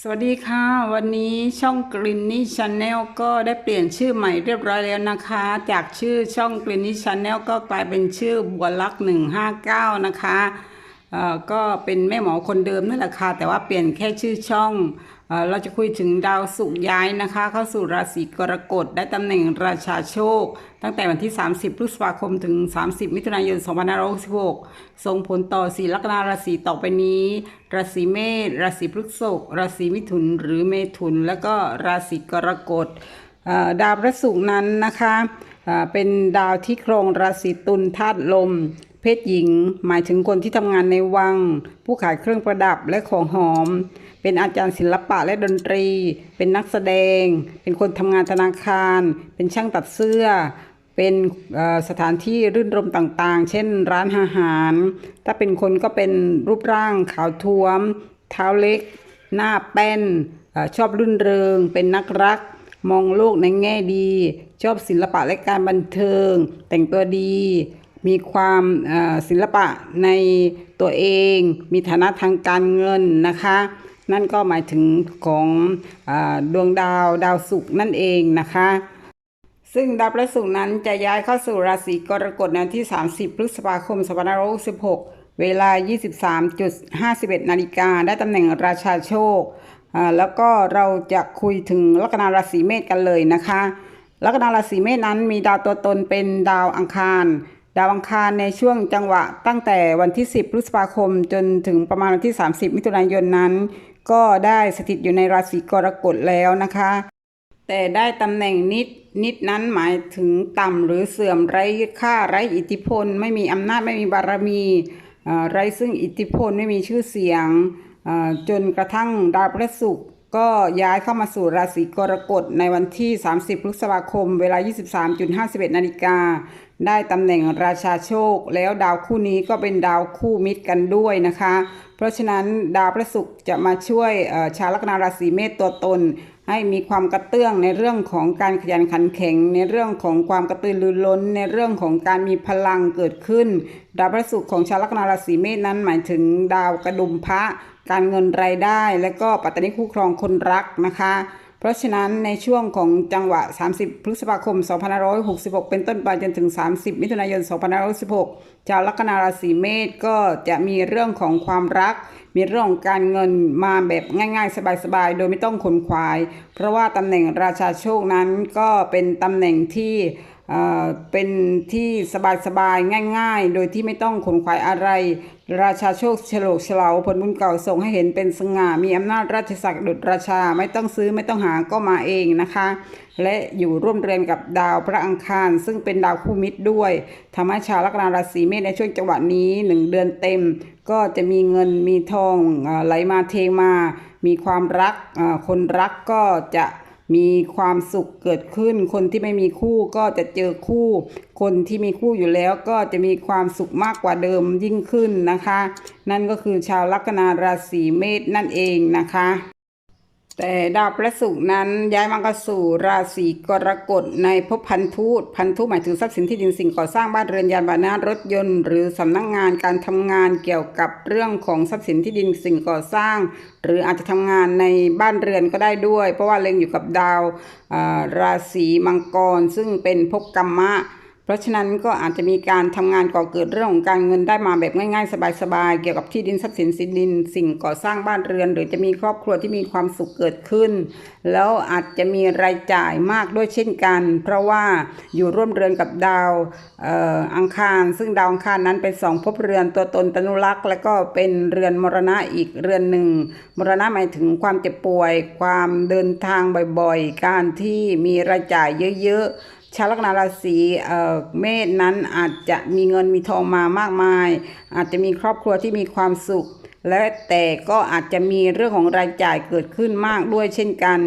สวัสดีค่ะ วันนี้ช่องกลินนี่ชาแนลก็ได้เปลี่ยนชื่อใหม่เรียบร้อยแล้วนะคะ จากชื่อช่องกลินนี่ชาแนลก็กลายเป็นชื่อบัวลักษณ์หนึ่งห้าเก้านะคะเอ่อก็เป็นแม่หมอคนเดิมนั่นแหละค่ะแต่ว่าเปลี่ยนแค่ชื่อช่อง เราจะคุยถึงดาวสุกย้ายนะคะ เข้าสู่ราศีกรกฎได้ตำแหน่งราชาโชค ตั้งแต่วันที่ 30พฤษภาคมถึง 30 มิถุนายน2566ส่งผลต่อสีลัคนาราศีต่อไปนี้ ราศีเมษราศีพฤษภราศีมิถุนหรือเมถุน แล้วก็ราศีกรกฎดาวพระศุกร์นั้นนะคะเอ่อเป็นดาวที่โครงราศีตุลธาตุลมเพศหญิง หมายถึงคนที่ทำงานในวัง ผู้ขายเครื่องประดับและของหอม เป็นอาจารย์ศิลปะและดนตรี เป็นนักแสดง เป็นคนทำงานธนาคาร เป็นช่างตัดเสื้อ เป็นสถานที่รื่นรมต่างๆ เช่นร้านอาหาร ถ้าเป็นคนก็เป็นรูปร่างขาวท้วม เท้าเล็ก หน้าแป้น ชอบรื่นเริง เป็นนักรัก มองโลกในแง่ดี ชอบศิลปะและการบันเทิง แต่งตัวดีมีความศิลปะในตัวเอง มีฐานะทางการเงินนะคะ นั่นก็หมายถึงของอดวงดาวดาวศุกร์นั่นเองนะคะ ซึ่งดาวพฤหัสนั้นจะย้ายเข้าสู่ราศีกรกฎในวันที่ 30 พฤษภาคม 2566 เวลา 23.51 นาฬิกาได้ตำแหน่งราชาโชค แล้วก็เราจะคุยถึงลัคนาราศีเมษกันเลยนะคะลัคนาราศีเมษนั้นมีดาวตัวตนเป็นดาวอังคาร ดาวอังคารในช่วงจังหวะตั้งแต่วันที่ 10 พฤษภาคม จนถึงประมาณวันที่ 30 มิถุนายนนั้น ก็ได้สถิตอยู่ในราศีกรกฎแล้วนะคะ แต่ได้ตำแหน่งนิดนิดนั้นหมายถึงต่ำหรือเสื่อมไร้ค่าไร้อิทธิพล ไม่มีอำนาจไม่มีบารมีอ่อไร้ซึ่งอิทธิพลไม่มีชื่อเสียงจนกระทั่งดาวพฤหัสศุกร์ก็ย้ายเข้ามาสู่ราศีกรกฎในวันที่ 30 พฤษภาคม เวลา 23.51 นาฬิกา ได้ตำแหน่งราชาโชค แล้วดาวคู่นี้ก็เป็นดาวคู่มิตรกันด้วยนะคะ เพราะฉะนั้นดาวพระศุกร์จะมาช่วยชาวลัคนาราศีเมษตัวตน ให้มีความกระเตื้องในเรื่องของการขยันขันแข็ง ในเรื่องของความกระตือรือร้น ในเรื่องของการมีพลังเกิดขึ้น ดาวพระศุกร์ของชาวลัคนาราศีเมษนั้นหมายถึงดาวกระดุมพระ การเงินรายได้ และก็ปัตตานิคู่ครองคนรักนะคะ เพราะฉะนั้นในช่วงของจังหวะ 30 พฤษภาคม 2566 เป็นต้นไปจนถึง 30 มิถุนายน 2566 ชาวลัคนาราศีเมษก็จะมีเรื่องของความรัก มีเรื่องของการเงินมาแบบง่ายๆ สบายๆ โดยไม่ต้องขนขวาย เพราะว่าตำแหน่งราชาโชคนั้นก็เป็นตำแหน่งที่ เป็นที่สบายๆ ง่าย ๆ โดยที่ไม่ต้องขนขวายอะไร ราชาโชคฉลกเฉลาผลบุญเก่าส่งให้เห็นเป็นสง่า มีอำนาจราชศักดิ์ดุจราชาไม่ต้องซื้อไม่ต้องหาก็มาเองนะคะ และอยู่ร่วมเรือนกับดาวพระอังคาร ซึ่งเป็นดาวคู่มิตรด้วยทำให้ชาวลัคนาราศีเมษในช่วงจังหวะนี้หนึ่งเดือนเต็ม ก็จะมีเงินมีทองไหลมาเทมา มีความรักคนรักก็จะ มีความสุขเกิดขึ้น คนที่ไม่มีคู่ก็จะเจอคู่ คนที่มีคู่อยู่แล้วก็จะมีความสุขมากกว่าเดิมยิ่งขึ้นนะคะ นั่นก็คือชาวลัคนาราศีเมษนั่นเองนะคะ แต่ดาวพระศุกร์นั้นย้ายมาเข้าสู่ราศีกรกฎในภพพันธุพันธุหมายถึงทรัพย์สินที่ดินสิ่งก่อสร้างบ้านเรือนยานพานะรถยนต์ หรือสำนักงานการทำงานเกี่ยวกับเรื่องของทรัพย์สินที่ดินสิ่งก่อสร้าง หรืออาจจะทำงานในบ้านเรือนก็ได้ด้วย เพราะว่าเล็งอยู่กับดาวราศีมังกร ซึ่งเป็นภพกรรมะ เพราะฉะนั้นก็อาจจะมีการทำงานก่อเกิดเรื่องของการเงินได้มาแบบง่าย ๆ สบายๆ เกี่ยวกับที่ดินทรัพย์สินสินดิน สิ่งก่อสร้างบ้านเรือน หรือจะมีครอบครัวที่มีความสุขเกิดขึ้น แล้วอาจจะมีรายจ่ายมากด้วยเช่นกัน เพราะว่าอยู่ร่วมเรือนกับดาวอ,อ,อังคาร ซึ่งดาวอังคารนั้นเป็นสองภพเรือนตัวตนตนุรักษ์ และก็เป็นเรือนมรณะอีกเรือนหนึ่งมรณะหมายถึงความเจ็บป่วย ความเดินทางบ่อยๆ การที่มีรายจ่ายเยอะๆ ชาวลัคนาราศีเมษนั้นอาจจะมีเงินมีทองมามากมาย อาจจะมีครอบครัวที่มีความสุข และแต่ก็อาจจะมีเรื่องของรายจ่ายเกิดขึ้นมากด้วยเช่นกัน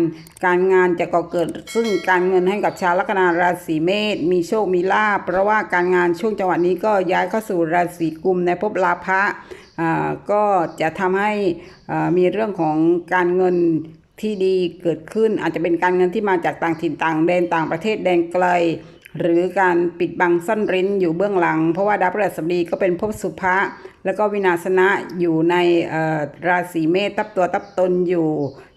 การงานจะก่อเกิดซึ่งการเงินให้กับชาวลัคนาราศีเมษมีโชคมีลาภเพราะว่าการงานช่วงจังหวะนี้ก็ย้ายเข้าสู่ราศีกุมในภพลาภะก็จะทำให้มีเรื่องของการเงิน ที่ดีเกิดขึ้นอาจจะเป็นการเงินที่มาจากต่างถิ่นต่างแดนต่างประเทศแดนไกล หรือการปิดบังซ่อนเร้นอยู่เบื้องหลัง เพราะว่าดาวพฤหัสบดีก็เป็นภพสุภะแล้วก็วินาศนะอยู่ในราศีเมษทับตัวทับตนอยู่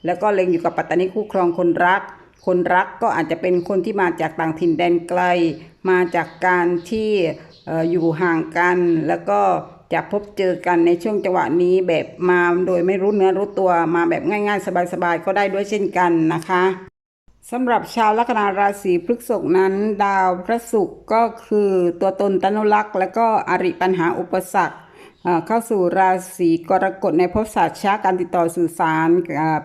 แล้วก็เล็งอยู่กับปัตตานีคู่ครองคนรัก คนรักก็อาจจะเป็นคนที่มาจากต่างถิ่นแดนไกล มาจากการที่อยู่ห่างกันแล้วก็ จะพบเจอกันในช่วงจังหวะนี้แบบมาโดยไม่รู้เนื้อรู้ตัวมาแบบง่าย ๆ สบายๆก็ได้ด้วยเช่นกันนะคะสำหรับชาวลัคนาราศีพฤษภนั้น ดาวพระศุกร์ก็คือตัวตนตนุลักษ์และก็อริปัญหาอุปสรรคเข้าสู่ราศีกรกฎในภพศาสตร์ช้าการติดต่อสื่อสาร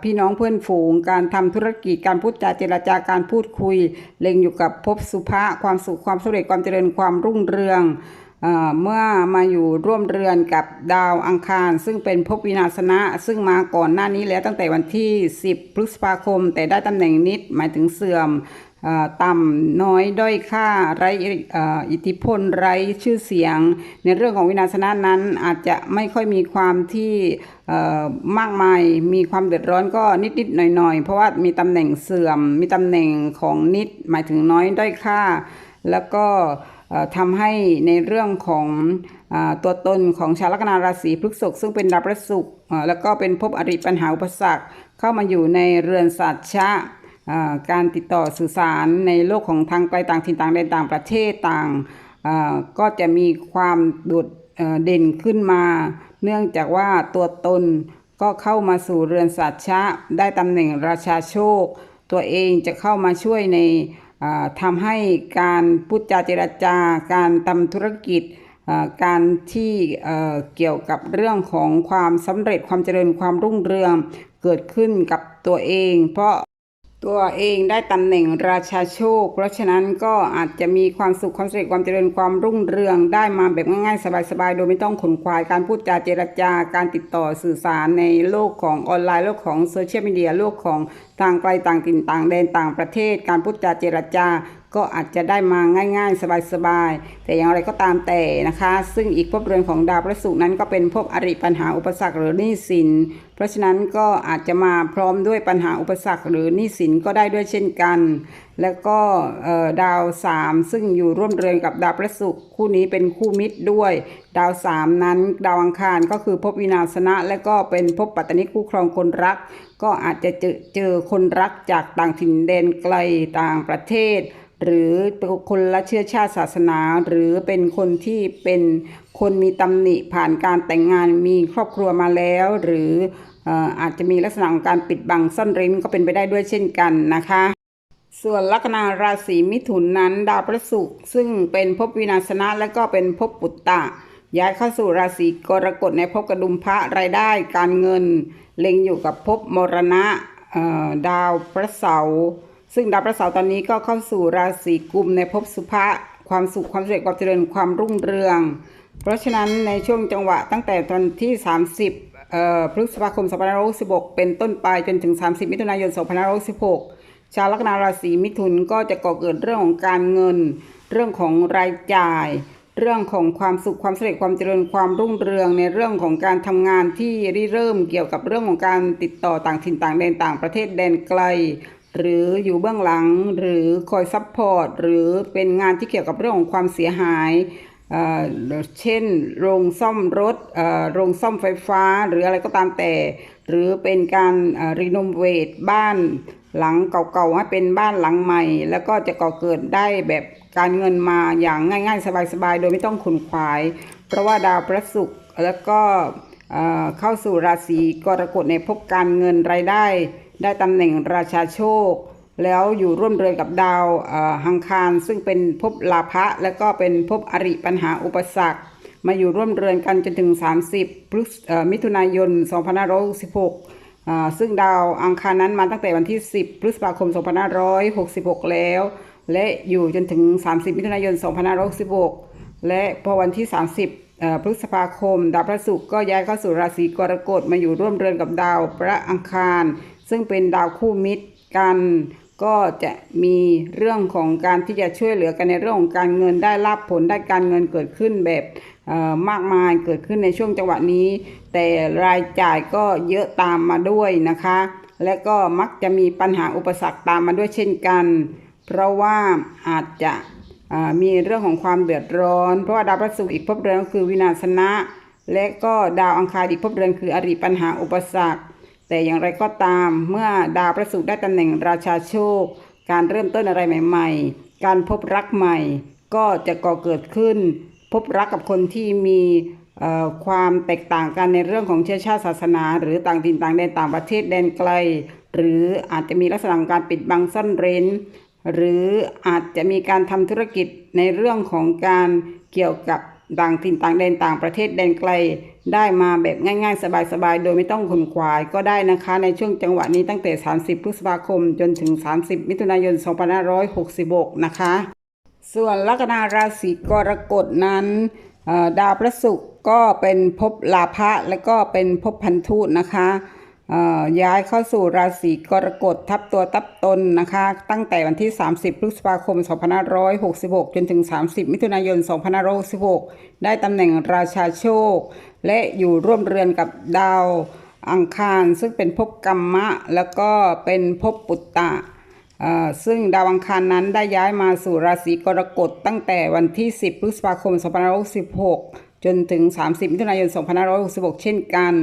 พี่น้องเพื่อนฝูง การทำธุรกิจการพูดจาเจรจาการพูดคุย เล็งอยู่กับภพสุภะความสุขความสำเร็จความเจริญความรุ่งเรือง เมื่อมาอยู่ร่วมเรือนกับดาวอังคาร ซึ่งเป็นภพวินาศนะ ซึ่งมาก่อนหน้านี้แล้วตั้งแต่วันที่ 10 พฤษภาคม แต่ได้ตำแหน่งนิดหมายถึงเสื่อมต่ำน้อยด้อยค่าไรอิทธิพลไรชื่อเสียง ในเรื่องของวินาศนะนั้นอาจจะไม่ค่อยมีความที่มากมายมีความเดือดร้อนก็นิดๆหน่อยๆ เพราะว่ามีตำแหน่งเสื่อม มีตำแหน่งของนิดหมายถึงน้อยด้อยค่า แล้วก็ ทำให้ในเรื่องของอตัวตนของชาวลัคนาราศีพฤษภซึ่งเป็นดาวพระศุกร์แล้วก็เป็นภพอริปัญหาอุปสรรคเข้ามาอยู่ในเรือนสัตชะการติดต่อสื่อสารในโลกของทางไกลต่างถิ่นต่างแดนต่างประเทศต่างก็จะมีความโดดเด่นขึ้นมา เนื่องจากว่าตัวตนก็เข้ามาสู่เรือนสัตชะได้ตำแหน่งราชาโชค ตัวเองจะเข้ามาช่วยใน ทำให้การพูดจาเจรจา การทำธุรกิจการที่เอ่อเกี่ยวกับเรื่องของความสำเร็จความเจริญความรุ่งเรืองเกิดขึ้นกับตัวเอง เพราะ ตัวเองได้ตำแหน่งราชาโชค เพราะฉะนั้นก็อาจจะมีความสุขความสำเร็จความเจริญความรุ่งเรืองได้มาแบบง่ายๆ สบายๆ โดยไม่ต้องขนควายการพูดจาเจรจาการติดต่อสื่อสารในโลกของออนไลน์โลกของโซเชียลมีเดียโลกของต่างไกลต่างถิ่นต่างแดนต่างประเทศ การพูดจาเจรจา ก็อาจจะได้มาง่าย ๆ สบายๆแต่อย่างไรก็ตามแต่นะคะ ซึ่งอีกภพเรือนของดาวพระศุกร์นั้นก็เป็นภพอริปัญหาอุปสรรคหรือหนี้สิน เพราะฉะนั้นก็อาจจะมาพร้อมด้วยปัญหาอุปสรรคหรือหนี้สินก็ได้ด้วยเช่นกัน แล้วก็ดาวสามซึ่งอยู่ร่วมเรือนกับดาวพระศุกร์คู่นี้เป็นคู่มิตรด้วย ดาวสามนั้น ดาวอังคารก็คือภพวินาศนะ และก็เป็นภพปัตตานิคู่ครองคนรัก ก็อาจจะเจอเจอคนรักจากต่างถิ่นแดนไกลต่างประเทศ หรือคนละเชื้อชาติศาสนา หรือเป็นคนที่เป็นคนมีตำหนิผ่านการแต่งงานมีครอบครัวมาแล้ว หรืออาจจะมีลักษณะของการปิดบังซ่อนเร้นก็เป็นไปได้ด้วยเช่นกันนะคะส่วนลัคนาราศีมิถุนนั้น ดาวพระศุกร์ซึ่งเป็นภพวินาศนะและก็เป็นภพปุตตะ ย้ายเข้าสู่ราศีกรกฎในภพกระดุมพระรายได้การเงิน เล็งอยู่กับภพมรณะดาวพระเสาร์ ซึ่งดาวพระเสาร์ตอนนี้ก็เข้าสู่ราศีกุมในภพสุภะความสุขความสำเร็จความเจริญความรุ่งเรือง เพราะฉะนั้นในช่วงจังหวะตั้งแต่ตอนที่ 30พฤษภาคม2566เป็นต้นไปจนถึง 30 มิถุนายน2566ชาวลัคนาราศีมิถุนก็จะก่อเกิดเรื่องของการเงิน เรื่องของรายจ่าย เรื่องของความสุขความสำเร็จความเจริญความรุ่งเรือง ในเรื่องของการทำงานที่ริเริ่มเกี่ยวกับเรื่องของการติดต่อต่างถิ่นต่างแดนต่างประเทศแดนไกล หรืออยู่เบื้องหลังหรือคอยซัพพอร์ตหรือเป็นงานที่เกี่ยวกับเรื่องของความเสียหายเช่นโรงซ่อมรถโรงซ่อมไฟฟ้าหรืออะไรก็ตามแต่ หรือเป็นการรีโนเวทบ้านหลังเก่าๆให้เป็นบ้านหลังใหม่ แล้วก็จะก่อเกิดได้แบบการเงินมาอย่างง่ายๆ สบายๆ โดยไม่ต้องขุนขวาย เพราะว่าดาวพระศุกร์แล้วก็เข้าสู่ราศีกรกฎในภพการเงินรายได้ ได้ตำแหน่งราชาโชค แล้วอยู่ร่วมเรือนกับดาวอังคารซึ่งเป็นภพลาภะและก็เป็นภพอริปัญหาอุปสรรค มาอยู่ร่วมเรือนกันจนถึง 30พฤษมิถุนายน 2566อ่าซึ่งดาวอังคารนั้นมาตั้งแต่วันที่ 10 พฤษภาคม 2566 แล้ว และอยู่จนถึง 30 มิถุนายน 2566 และพอวันที่ 30พฤษภาคม ดาวพระศุกร์ก็ย้ายเข้าสู่ราศีกรกฎมาอยู่ร่วมเรือนกับดาวพระอังคาร ซึ่งเป็นดาวคู่มิตรกันก็จะมีเรื่องของการที่จะช่วยเหลือกันในเรื่องของการเงินได้รับผลได้การเงินเกิดขึ้นแบบอ่อมากมายเกิดขึ้นในช่วงจังหวะนี้ แต่รายจ่ายก็เยอะตามมาด้วยนะคะ และก็มักจะมีปัญหาอุปสรรคตามมาด้วยเช่นกัน เพราะว่าอาจจะอ่ามีเรื่องของความเดือดร้อน เพราะว่าดาวพระศุกร์อีกภพเรือนก็คือวินาศนะ และก็ดาวอังคารอีกภพเรือนคืออริปัญหาอุปสรรค แต่อย่างไรก็ตามเมื่อดาวพระศุกร์ได้ตำแหน่งราชาโชค การเริ่มต้นอะไรใหม่ ๆ การพบรักใหม่ ก็จะก่อเกิดขึ้น พบรักกับคนที่มีความแตกต่างกันในเรื่องของเชื้อชาติศาสนา หรือต่างถิ่นต่างแดนต่างประเทศแดนไกล หรืออาจจะมีลักษณะของการปิดบังซ่อนเร้น หรืออาจจะมีการทำธุรกิจในเรื่องของการเกี่ยวกับ ต่างถิ่นต่างแดนต่างประเทศแดนไกล ได้มาแบบง่าย ๆ สบายๆ โดยไม่ต้องขนขวายก็ได้นะคะ ในช่วงจังหวะนี้ตั้งแต่ 30 พฤษภาคม จนถึง 30 มิถุนายน 2566 นะคะ ส่วนลัคนาราศีกรกฎนั้นดาวพระศุกร์ก็เป็นภพลาภะและก็เป็นภพพันธุนะคะ ย้ายเข้าสู่ราศีกรกฎทับตัวทับตนนะคะ ตั้งแต่วันที่ 30 พฤษภาคม 2566 จนถึง 30 มิถุนายน 2566 ได้ตำแหน่งราชาโชค และอยู่ร่วมเรือนกับดาวอังคาร ซึ่งเป็นภพกรรมะ แล้วก็เป็นภพปุตตะซึ่งดาวอังคารนั้นได้ย้ายมาสู่ราศีกรกฎตั้งแต่วันที่ 10 พฤษภาคม 2566 จนถึง 30มิถุนายน 2566 เช่นกัน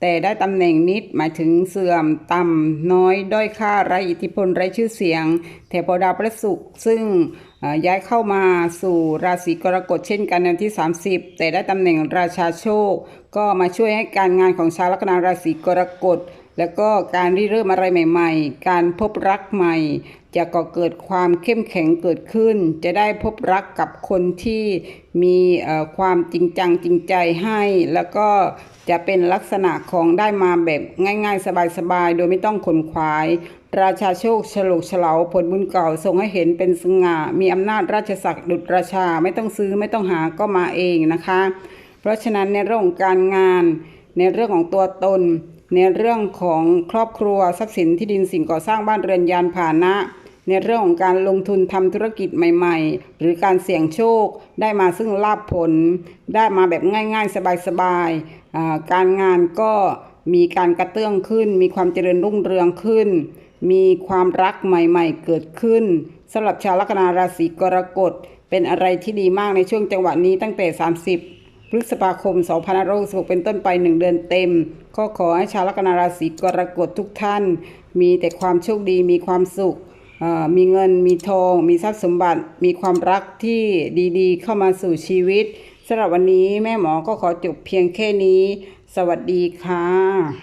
แต่ได้ตำแหน่งนิดหมายถึงเสื่อมต่ำน้อยด้อยค่าไร้อิทธิพลไร้ชื่อเสียง แต่พอดาวพระศุกร์ซึ่งย้ายเข้ามาสู่ราศีกรกฎเช่นกันในวันที่ 30 แต่ได้ตำแหน่งราชาโชค ก็มาช่วยให้การงานของชาวลัคนาราศีกรกฎ แล้วก็การริเริ่มอะไรใหม่ ๆ การพบรักใหม่ จะก่อเกิดความเข้มแข็งเกิดขึ้น จะได้พบรักกับคนที่มีความจริงจังจริงใจให้ แล้วก็จะเป็นลักษณะของได้มาแบบง่ายๆ สบายๆ โดยไม่ต้องขนขวาย ราชาโชคฉลุกเฉลาผลบุญเก่าทรงให้เห็นเป็นสง่า มีอำนาจราชศักดิ์ดุจราชาไม่ต้องซื้อไม่ต้องหาก็มาเองนะคะ เพราะฉะนั้นในเรื่องของการงานในเรื่องของตัวตน ในเรื่องของครอบครัวทรัพย์สินที่ดินสิ่งก่อสร้างบ้านเรือนยานพาหนะ ในเรื่องของการลงทุนทำธุรกิจใหม่ ๆ หรือการเสี่ยงโชคได้มาซึ่งลาภผล ได้มาแบบง่าย ๆ สบายๆาการงานก็มีการกระเตื้องขึ้น มีความเจริญรุ่งเรืองขึ้น มีความรักใหม่ ๆ เกิดขึ้นสำหรับชาวลัคนาราศีกรกฎเป็นอะไรที่ดีมากในช่วงจังหวะนี้ตั้งแต่ 30 พฤษภาคม2566เป็นต้นไป 1 เดือนเต็ม ก็ขอให้ชาวลัคนาราศีกรกฎทุกท่าน มีแต่ความโชคดีมีความสุขอ่อมีเงินมีทอง มีทรัพย์สมบัติ มีความรักที่ดีๆ เข้ามาสู่ชีวิตสำหรับวันนี้แม่หมอก็ขอจบเพียงแค่นี้ สวัสดีค่ะ